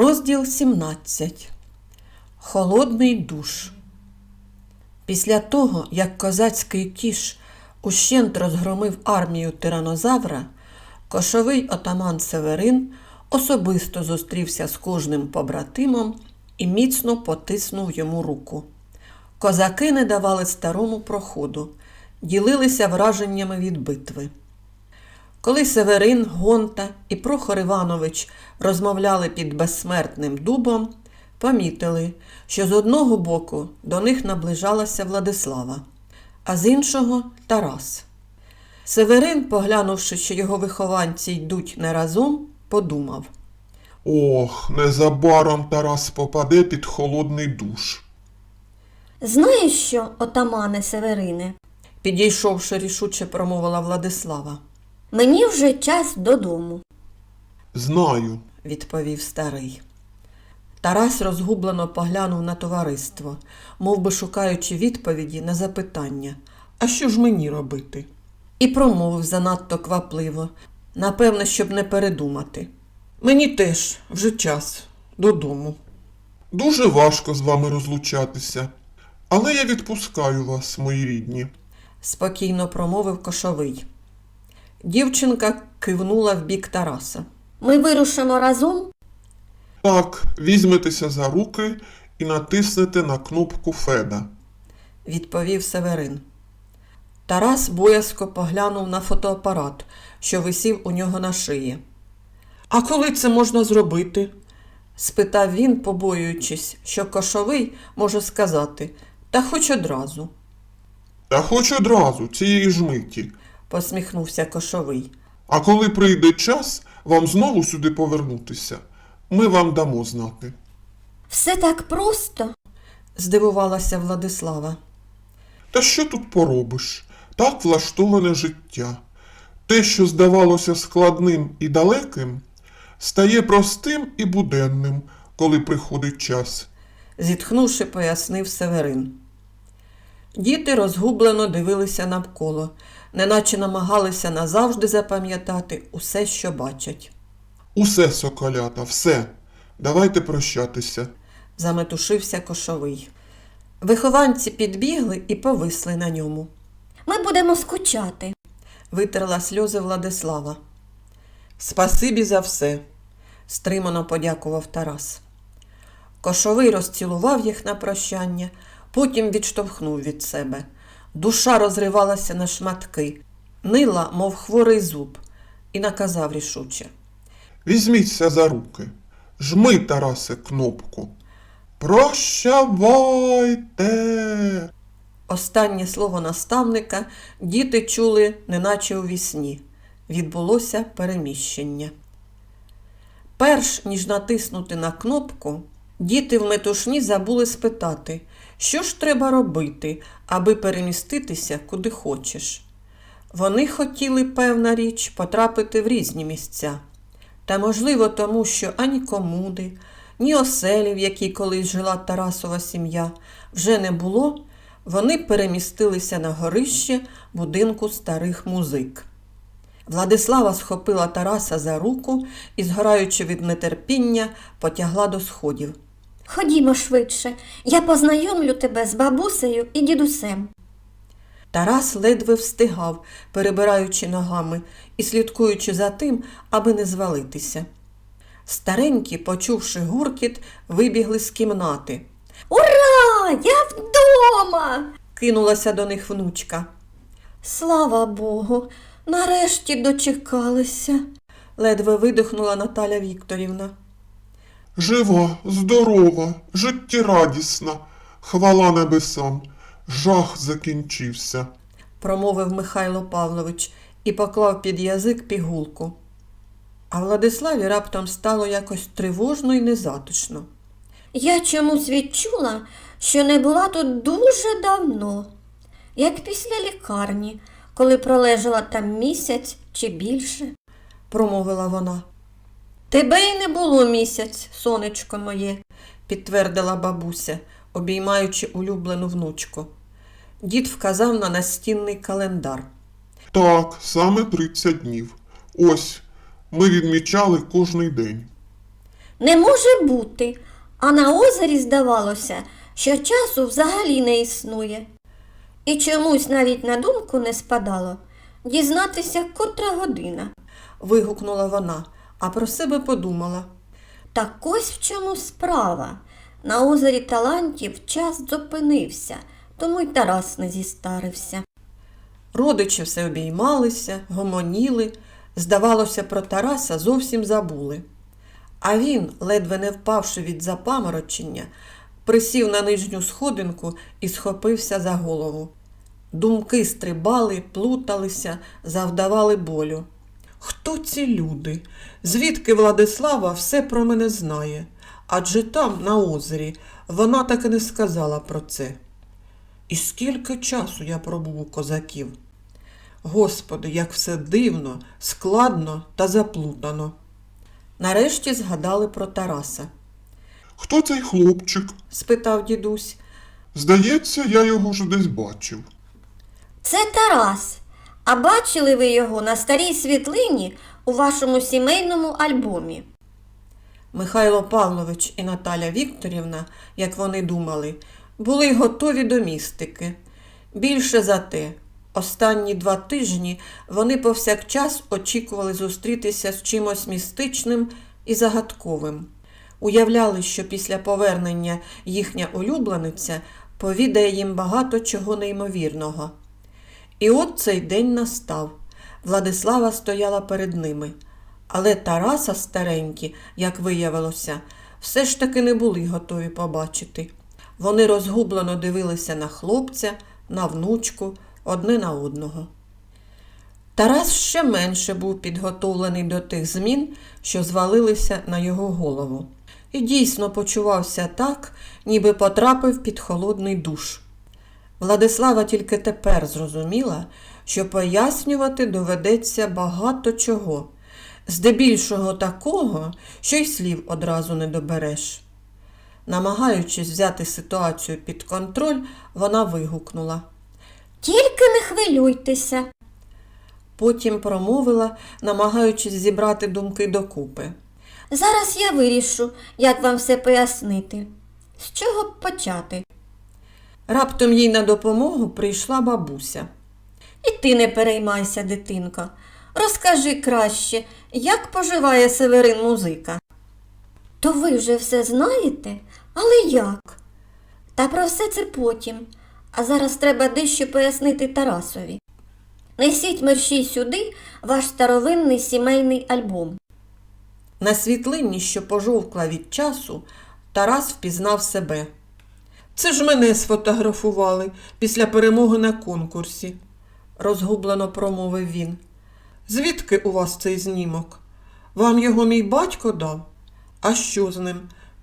Розділ 17. Холодний душ. Після того, як козацький кіш ущент розгромив армію тиранозавра, кошовий отаман Северин особисто зустрівся з кожним побратимом і міцно потиснув йому руку. Козаки не давали старому проходу, ділилися враженнями від битви. Коли Северин, Гонта і Прохор Іванович розмовляли під безсмертним дубом, помітили, що з одного боку до них наближалася Владислава, а з іншого Тарас. Северин, поглянувши, що його вихованці йдуть не разом, подумав. Ох, незабаром Тарас попаде під холодний душ. Знаєш що, отамане Северине, Підійшовши рішуче, промовила Владислава, мені вже час додому. Знаю. відповів старий. Тарас розгублено поглянув на товариство, мов би шукаючи відповіді на запитання, а що ж мені робити? І промовив занадто квапливо, напевне, щоб не передумати. Мені теж вже час додому. Дуже важко з вами розлучатися. Але я відпускаю вас, мої рідні. спокійно промовив кошовий. Дівчинка кивнула в бік Тараса. Ми вирушимо разом? Так, візьметеся за руки і натиснете на кнопку Феда. відповів Северин. Тарас боязко поглянув на фотоапарат, що висів у нього на шиї. А коли це можна зробити? спитав він, побоюючись, що кошовий може сказати, та хоч одразу, Та хоч одразу, цієї ж миті. Посміхнувся кошовий. А коли прийде час вам знову сюди повернутися, ми вам дамо знати. Все так просто. здивувалася Владислава. Та що тут поробиш? Так влаштоване життя. Те, що здавалося складним і далеким, стає простим і буденним, коли приходить час. зітхнувши, пояснив Северин. Діти розгублено дивилися навколо, неначе намагалися назавжди запам'ятати усе, що бачать. Усе, соколята, все. Давайте прощатися. Заметушився кошовий. Вихованці підбігли і повисли на ньому. Ми будемо скучати. Витерла сльози Владислава. Спасибі за все, стримано подякував Тарас. Кошовий розцілував їх на прощання, потім відштовхнув від себе. Душа розривалася на шматки, нила, мов хворий зуб, і наказав рішуче. Візьміться за руки. Жми, Тарасе, кнопку. Прощавайте. Останнє слово наставника діти чули, неначе у вісні. Відбулося переміщення. Перш ніж натиснути на кнопку, діти в метушні забули спитати, що ж треба робити, аби переміститися куди хочеш. Вони хотіли, певна річ, потрапити в різні місця. Та, можливо, тому, що ані комуди, ні оселі, в якій колись жила Тарасова сім'я, вже не було, вони перемістилися на горище будинку старих музик. Владислава схопила Тараса за руку і, згораючи від нетерпіння, потягла до сходів. Ходімо швидше, я познайомлю тебе з бабусею і дідусем. Тарас ледве встигав, перебираючи ногами і слідкуючи за тим, аби не звалитися. Старенькі, почувши гуркіт, вибігли з кімнати. Ура! Я вдома! Кинулася до них внучка. Слава Богу, нарешті дочекалися. Ледве видихнула Наталя Вікторівна. Жива, здорова, життєрадісна. Хвала небесам. Жах закінчився. промовив Михайло Павлович і поклав під язик пігулку. А Владиславі раптом стало якось тривожно і незатишно. Я чомусь відчула, що не була тут дуже давно, як після лікарні, коли пролежала там місяць чи більше. промовила вона. Тебе й не було місяць, сонечко моє, підтвердила бабуся, обіймаючи улюблену внучку. Дід вказав на настінний календар. Так, саме 30 днів. Ось, ми відмічали кожний день. Не може бути. А на озері здавалося, що часу взагалі не існує. І чомусь навіть на думку не спадало дізнатися, котра година. вигукнула вона, а про себе подумала. Так ось в чому справа. На озері талантів час зупинився, тому й Тарас не зістарився. Родичі все обіймалися, гомоніли, здавалося, про Тараса зовсім забули. А він, ледве не впавши від запаморочення, присів на нижню сходинку і схопився за голову. Думки стрибали, плуталися, завдавали болю. Хто ці люди? Звідки Владислава все про мене знає? Адже там, на озері, вона так і не сказала про це. І скільки часу я пробув у козаків. Господи, як все дивно, складно та заплутано. Нарешті згадали про Тараса. Хто цей хлопчик? Спитав дідусь. Здається, я його вже десь бачив. Це Тарас. А бачили ви його на старій світлині у вашому сімейному альбомі? Михайло Павлович і Наталя Вікторівна, як вони думали, були готові до містики. Більше за те, останні два тижні вони повсякчас очікували зустрітися з чимось містичним і загадковим. Уявляли, що після повернення їхня улюблениця повідає їм багато чого неймовірного. І от цей день настав. Владислава стояла перед ними. Але Тараса старенькі, як виявилося, все ж таки не були готові побачити. Вони розгублено дивилися на хлопця, на внучку, одне на одного. Тарас ще менше був підготовлений до тих змін, що звалилися на його голову, і дійсно почувався так, ніби потрапив під холодний душ. Владислава тільки тепер зрозуміла, що пояснювати доведеться багато чого, здебільшого такого, що й слів одразу не добереш. Намагаючись взяти ситуацію під контроль, вона вигукнула. Тільки не хвилюйтеся. Потім промовила, намагаючись зібрати думки докупи. Зараз я вирішу, як вам все пояснити. З чого б почати? Раптом їй на допомогу прийшла бабуся. І ти не переймайся, дитинко. Розкажи краще, як поживає Северин музика. То ви вже все знаєте, але як? Та про все це потім. А зараз треба дещо пояснити Тарасові. Несіть мерщій сюди ваш старовинний сімейний альбом. На світлині, що пожовкла від часу, Тарас впізнав себе. Це ж мене сфотографували після перемоги на конкурсі, розгублено промовив він. Звідки у вас цей знімок? Вам його мій батько дав? А що з ним?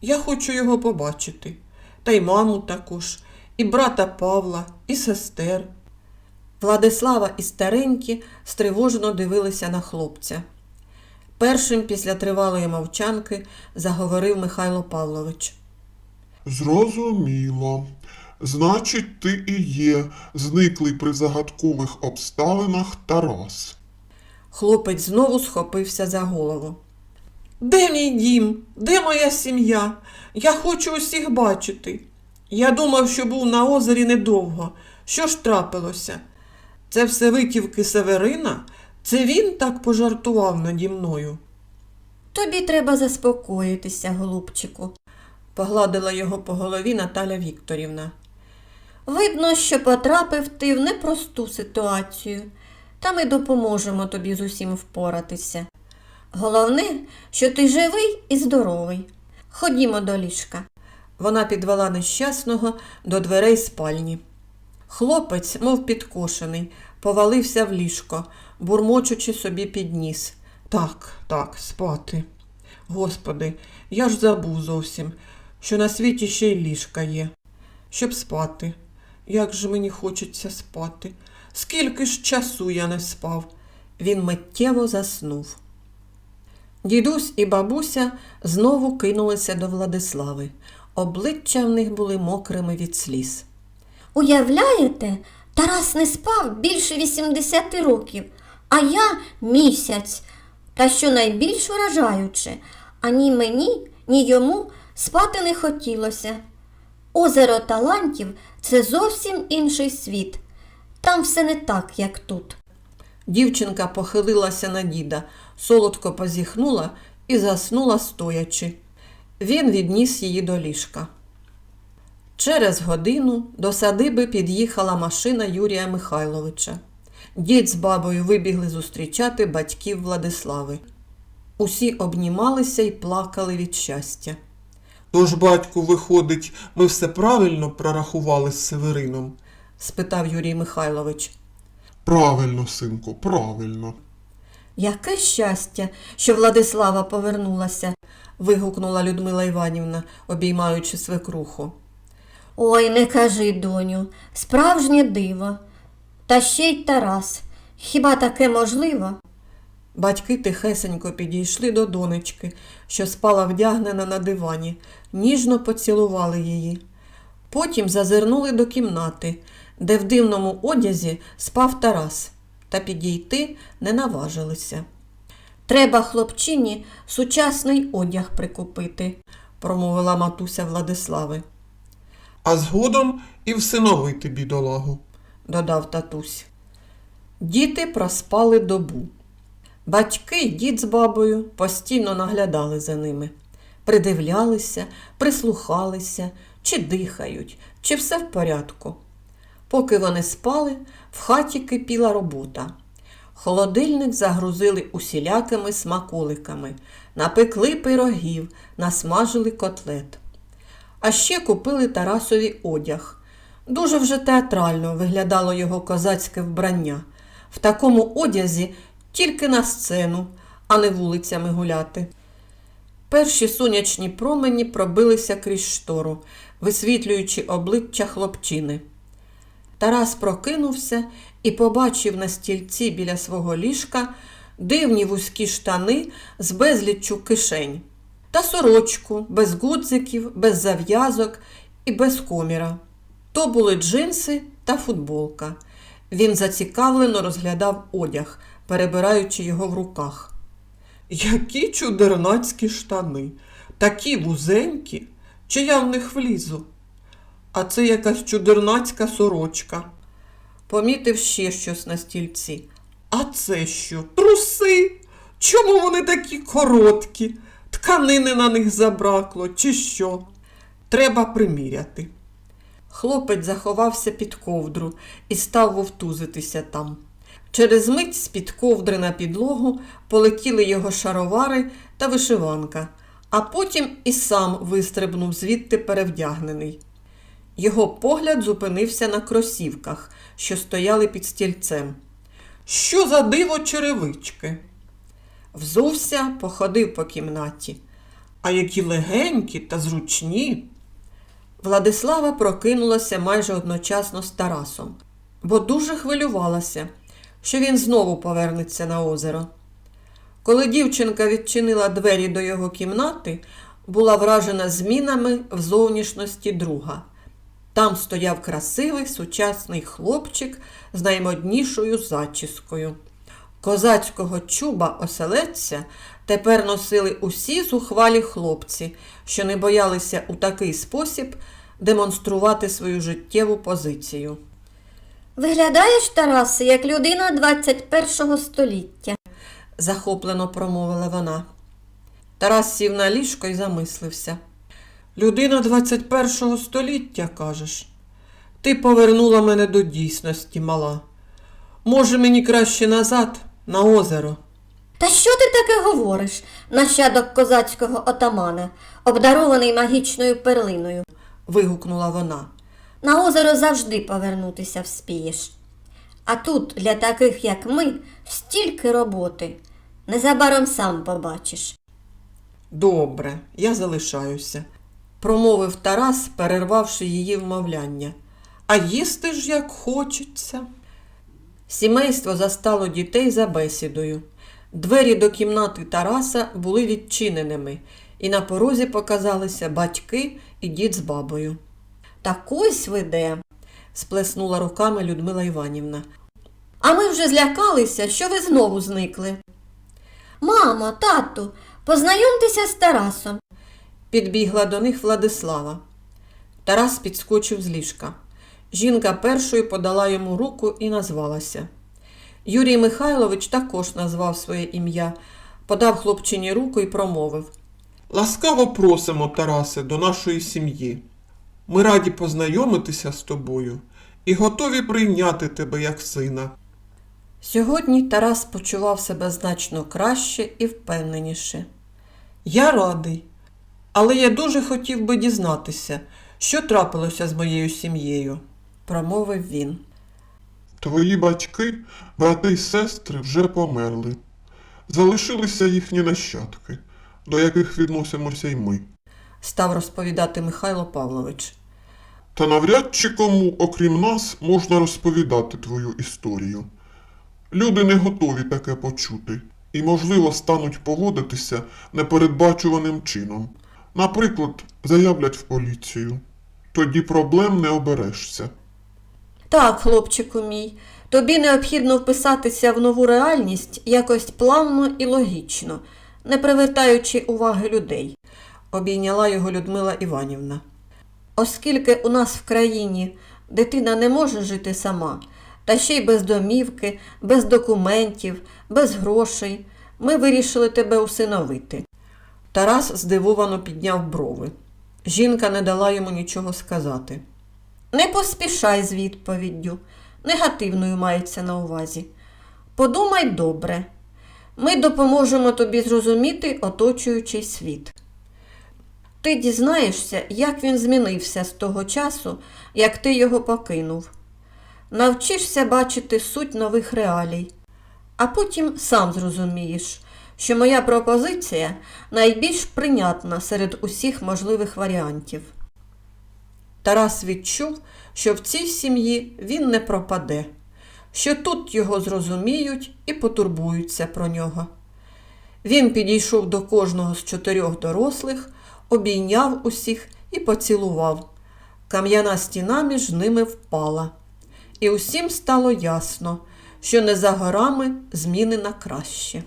Я хочу його побачити. Та й маму також, і брата Павла, і сестер. Владислава і старенькі стривожено дивилися на хлопця. Першим після тривалої мовчанки заговорив Михайло Павлович. Зрозуміло. Значить, ти і є зниклий при загадкових обставинах Тарас. Хлопець знову схопився за голову. Де мій дім? Де моя сім'я? Я хочу усіх бачити. Я думав, що був на озері недовго. Що ж трапилося? Це все витівки Северина? Це він так пожартував наді мною? Тобі треба заспокоїтися, голубчику. Погладила його по голові Наталя Вікторівна. Видно, що потрапив ти в непросту ситуацію, та ми допоможемо тобі з усім впоратися. Головне, що ти живий і здоровий. Ходімо до ліжка. Вона підвела нещасного до дверей спальні. Хлопець, мов підкошений, повалився в ліжко, бурмочучи собі під ніс. Так, так, спати. Господи, я ж забув зовсім, що на світі ще й ліжка є. Щоб спати. Як же мені хочеться спати. Скільки ж часу я не спав. Він миттєво заснув. Дідусь і бабуся знову кинулися до Владислави. Обличчя в них були мокрими від сліз. Уявляєте, Тарас не спав більше 80 років, а я місяць. Та що найбільш вражаюче, ані мені, ні йому спати не хотілося. Озеро талантів це зовсім інший світ. Там все не так, як тут. Дівчинка похилилася на діда, солодко позіхнула і заснула стоячи. Він відніс її до ліжка. Через годину до садиби під'їхала машина Юрія Михайловича. Дід з бабою вибігли зустрічати батьків Владислави. Усі обнімалися і плакали від щастя. Тож, батьку, виходить, ми все правильно прорахували з Северином. спитав Юрій Михайлович. Правильно, синку, правильно. Яке щастя, що Владислава повернулася. вигукнула Людмила Іванівна, обіймаючи свекруху. Ой, не кажи, доню, справжнє диво. Та ще й Тарас. Хіба таке можливо? Батьки тихесенько підійшли до донечки, що спала вдягнена на дивані, ніжно поцілували її. Потім зазирнули до кімнати, де в дивному одязі спав Тарас, та підійти не наважилися. Треба хлопчині сучасний одяг прикупити. промовила матуся Владислави, А згодом і всиновити бідолагу. додав татусь. Діти проспали добу. Батьки дід з бабою постійно наглядали за ними, придивлялися, прислухалися, чи дихають, чи все в порядку. Поки вони спали, в хаті кипіла робота. Холодильник загрузили усілякими смаколиками, напекли пирогів, насмажили котлет. А ще купили Тарасові одяг. Дуже вже театрально виглядало його козацьке вбрання. В такому одязі тільки на сцену, а не вулицями гуляти. Перші сонячні промені пробилися крізь штору, висвітлюючи обличчя хлопчини. Тарас прокинувся і побачив на стільці біля свого ліжка дивні вузькі штани з безліччю кишень та сорочку без гудзиків, без зав'язок і без коміра. То були джинси та футболка. Він зацікавлено розглядав одяг, перебираючи його в руках. Які чудернацькі штани, такі вузенькі, чи я в них влізу? А це якась чудернацька сорочка. Помітив ще щось на стільці. А це що? Труси? Чому вони такі короткі? Тканини на них забракло, чи що? Треба приміряти. Хлопець заховався під ковдру і став вовтузитися там. Через мить з-під ковдри на підлогу полетіли його шаровари та вишиванка, а потім і сам вистрибнув звідти перевдягнений. Його погляд зупинився на кросівках, що стояли під стільцем. Що за диво черевички? Взувся, походив по кімнаті. А які легенькі та зручні. Владислава прокинулася майже одночасно з Тарасом, бо дуже хвилювалася, що він знову повернеться на озеро. Коли дівчинка відчинила двері до його кімнати, була вражена змінами в зовнішності друга. Там стояв красивий сучасний хлопчик з наймоднішою зачіскою. Козацького чуба оселедця тепер носили усі зухвалі хлопці, що не боялися у такий спосіб демонструвати свою життєву позицію. Виглядаєш, Тарасе, як людина 21-го століття. захоплено промовила вона. Тарас сів на ліжко і замислився. Людина 21-го століття, кажеш. Ти повернула мене до дійсності, мала. Може, мені краще назад, на озеро. Та що ти таке говориш, нащадок козацького отамана, обдарований магічною перлиною? вигукнула вона. На озеро завжди повернутися вспієш. А тут для таких, як ми, стільки роботи. Незабаром сам побачиш. Добре, я залишаюся, промовив Тарас, перервавши її вмовляння. А їсти ж як хочеться. Сімейство застало дітей за бесідою. Двері до кімнати Тараса були відчиненими, і на порозі показалися батьки і дід з бабою. Так ось ви де, сплеснула руками Людмила Іванівна. А ми вже злякалися, що ви знову зникли. Мамо, тату, познайомтеся з Тарасом. Підбігла до них Владислава. Тарас підскочив з ліжка. Жінка першою подала йому руку і назвалася. Юрій Михайлович також назвав своє ім'я, подав хлопчині руку і промовив. Ласкаво просимо, Тарасе, до нашої сім'ї. Ми раді познайомитися з тобою і готові прийняти тебе як сина. Сьогодні Тарас почував себе значно краще і впевненіше. Я радий, але я дуже хотів би дізнатися, що трапилося з моєю сім'єю, промовив він. Твої батьки, брати й сестри вже померли. Залишилися їхні нащадки, до яких відносимося й ми. Став розповідати Михайло Павлович. Та навряд чи кому, окрім нас, можна розповідати твою історію. Люди не готові таке почути і, можливо, стануть поводитися непередбачуваним чином. Наприклад, заявлять в поліцію. Тоді проблем не оберешся. Так, хлопчику мій, тобі необхідно вписатися в нову реальність якось плавно і логічно, не привертаючи уваги людей. Обійняла його Людмила Іванівна. Оскільки у нас в країні дитина не може жити сама, та ще й без домівки, без документів, без грошей, ми вирішили тебе усиновити. Тарас здивовано підняв брови. Жінка не дала йому нічого сказати. Не поспішай з відповіддю, негативною мається на увазі. Подумай добре. Ми допоможемо тобі зрозуміти оточуючий світ. Ти дізнаєшся, як він змінився з того часу, як ти його покинув. Навчишся бачити суть нових реалій, а потім сам зрозумієш, що моя пропозиція найбільш прийнятна серед усіх можливих варіантів. Тарас відчув, що в цій сім'ї він не пропаде, що тут його зрозуміють і потурбуються про нього. Він підійшов до кожного з чотирьох дорослих, обійняв усіх і поцілував. Кам'яна стіна між ними впала, і усім стало ясно, що не за горами зміни на краще.